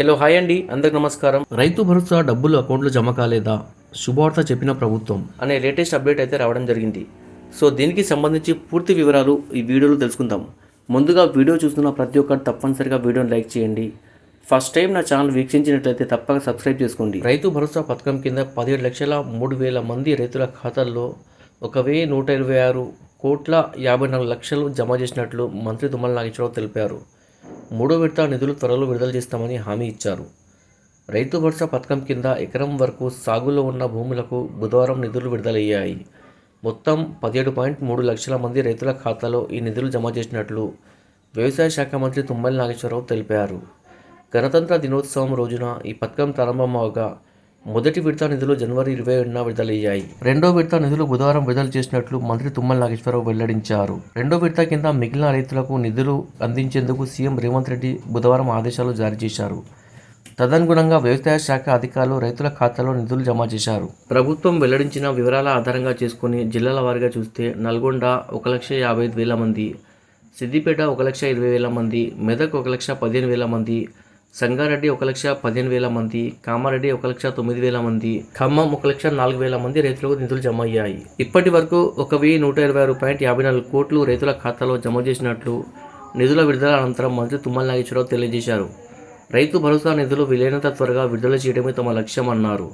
Hello hi అండి. అందరికి నమస్కారం. రైతు భరోసా డబ్బులు అకౌంట్లో జమ కాలేదా? శుభవార్త చెప్పిన ప్రభుత్వం. అనే లేటెస్ట్ అప్డేట్ అయితే రావడం జరిగింది. సో దీనికి సంబంధించి పూర్తి వివరాలు ఈ వీడియోలో తెలుసుకుందాం. ముందుగా వీడియో చూస్తున్న ప్రతి ఒక్కరు తప్పనిసరిగా వీడియోని లైక్ చేయండి. ఫస్ట్ టైం నా ఛానల్ వీక్షించినట్లయితే తప్పక సబ్స్క్రైబ్ చేసుకోండి. రైతు భరోసా పథకం కింద పదిహేడు లక్షల మూడు వేల మంది రైతుల ఖాతాల్లో ఒక వెయ్యి నూట ఇరవై ఆరు కోట్ల యాభై నాలుగు లక్షలు జమ చేసినట్లు మంత్రి తుమ్మల నాగేశ్వరరావు తెలిపారు. మూడో విడత నిధులు త్వరలో విడుదల చేస్తామని హామీ ఇచ్చారు. రైతు భరోసా పథకం కింద ఎకరం వరకు సాగులో ఉన్న భూములకు బుధవారం నిధులు విడుదలయ్యాయి. మొత్తం పదిహేడు పాయింట్ మూడు లక్షల మంది రైతుల ఖాతాలో ఈ నిధులు జమ చేసినట్లు వ్యవసాయ శాఖ మంత్రి తుమ్మల నాగేశ్వరరావు తెలిపారు. గణతంత్ర దినోత్సవం రోజున ఈ పథకం ప్రారంభమవగా మొదటి విడత నిధులు జనవరి ఇరవై ఏడున విడుదలయ్యాయి. రెండో విడత నిధులు బుధవారం విడుదల చేసినట్లు మంత్రి తుమ్మల నాగేశ్వరరావు వెల్లడించారు. రెండో విడత కింద మిగిలిన రైతులకు నిధులు అందించేందుకు సీఎం రేవంత్ రెడ్డి బుధవారం ఆదేశాలు జారీ చేశారు. తదనుగుణంగా వ్యవసాయ శాఖ అధికారులు రైతుల ఖాతాలో నిధులు జమ చేశారు. ప్రభుత్వం వెల్లడించిన వివరాల ఆధారంగా చేసుకుని జిల్లాల వారీగా చూస్తే నల్గొండ ఒక లక్ష యాభై ఐదు వేల మంది సిద్దిపేట ఒక లక్ష ఇరవై వేల మంది మెదక్ ఒక లక్ష పదిహేను వేల మంది సంగారెడ్డి ఒక లక్ష పదిహేను వేల మంది కామారెడ్డి ఒక లక్ష తొమ్మిది వేల మంది ఖమ్మం ఒక లక్ష నాలుగు వేల మంది రైతులకు నిధులు జమ అయ్యాయి. ఇప్పటి వరకు ఒక వెయ్యి నూట ఇరవై ఆరు పాయింట్ యాభై నాలుగు కోట్లు రైతుల ఖాతాలో జమ చేసినట్లు నిధుల విడుదల అనంతరం మంత్రి తుమ్మల నాగేశ్వరరావు తెలియజేశారు. రైతు భరోసా నిధులు వీలైనంత త్వరగా విడుదల చేయడమే తమ లక్ష్యం అన్నారు.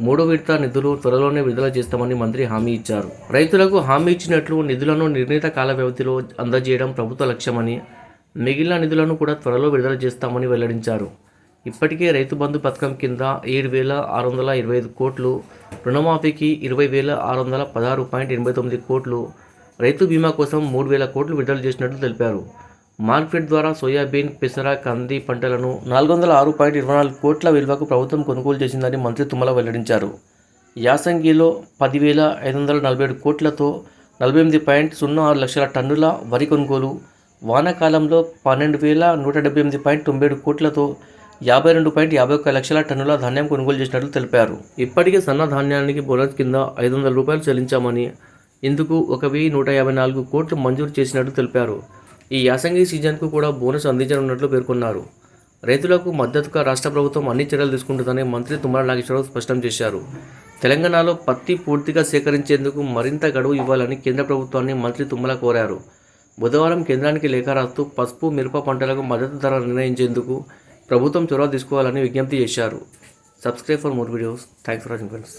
మూడో విడత నిధులు త్వరలోనే విడుదల చేస్తామని మంత్రి హామీ ఇచ్చారు. రైతులకు హామీ ఇచ్చినట్లు నిధులను నిర్ణీత కాల వ్యవధిలో అందజేయడం ప్రభుత్వ లక్ష్యమని మిగిలిన నిధులను కూడా త్వరలో విడుదల చేస్తామని వెల్లడించారు. ఇప్పటికే రైతు బంధు పథకం కింద ఏడు వేల ఆరు వందల ఇరవై ఐదు కోట్లు రుణమాఫీకి ఇరవై వేల ఆరు వందల పదహారు పాయింట్ ఎనభై తొమ్మిది కోట్లు రైతు బీమా కోసం మూడు వేల కోట్లు విడుదల చేసినట్లు తెలిపారు. మార్కెట్ ద్వారా సోయాబీన్ పెసర కంది పంటలను నాలుగు వందల ఆరు పాయింట్ ఇరవై నాలుగు కోట్ల విలువకు ప్రభుత్వం కొనుగోలు చేసిందని మంత్రి తుమ్మల వెల్లడించారు. యాసంగిలో పదివేల ఐదు వందల నలభై ఏడు కోట్లతో నలభై ఎనిమిది పాయింట్ సున్నా ఆరు లక్షల టన్నుల వరి కొనుగోలు వానాకాలంలో పన్నెండు వేల నూట డెబ్బై ఎనిమిది పాయింట్ తొంభై ఏడు కోట్లతో యాభై రెండు పాయింట్ యాభై ఒక్క లక్షల టన్నుల ధాన్యం కొనుగోలు చేసినట్లు తెలిపారు. ఇప్పటికే సన్న ధాన్యానికి బోనస్ కింద ఐదు వందల రూపాయలు చెల్లించామని ఇందుకు ఒక వెయ్యి నూట యాభై నాలుగు కోట్లు మంజూరు చేసినట్లు తెలిపారు. ఈ యాసంగి సీజన్కు కూడా బోనస్ అందించనున్నట్లు పేర్కొన్నారు. రైతులకు మద్దతుగా రాష్ట్ర ప్రభుత్వం అన్ని చర్యలు తీసుకుంటుందని మంత్రి తుమ్మల నాగేశ్వరరావు స్పష్టం చేశారు. తెలంగాణలో పత్తి పూర్తిగా సేకరించేందుకు మరింత గడువు ఇవ్వాలని కేంద్ర ప్రభుత్వాన్ని మంత్రి తుమ్మల కోరారు. బుధవారం కేంద్రానికి లేఖ రాస్తూ పసుపు మిరప పంటలకు మద్దతు ధర నిర్ణయించేందుకు ప్రభుత్వం చొరవ తీసుకోవాలని విజ్ఞప్తి చేశారు. Subscribe for more videos thanks for watching friends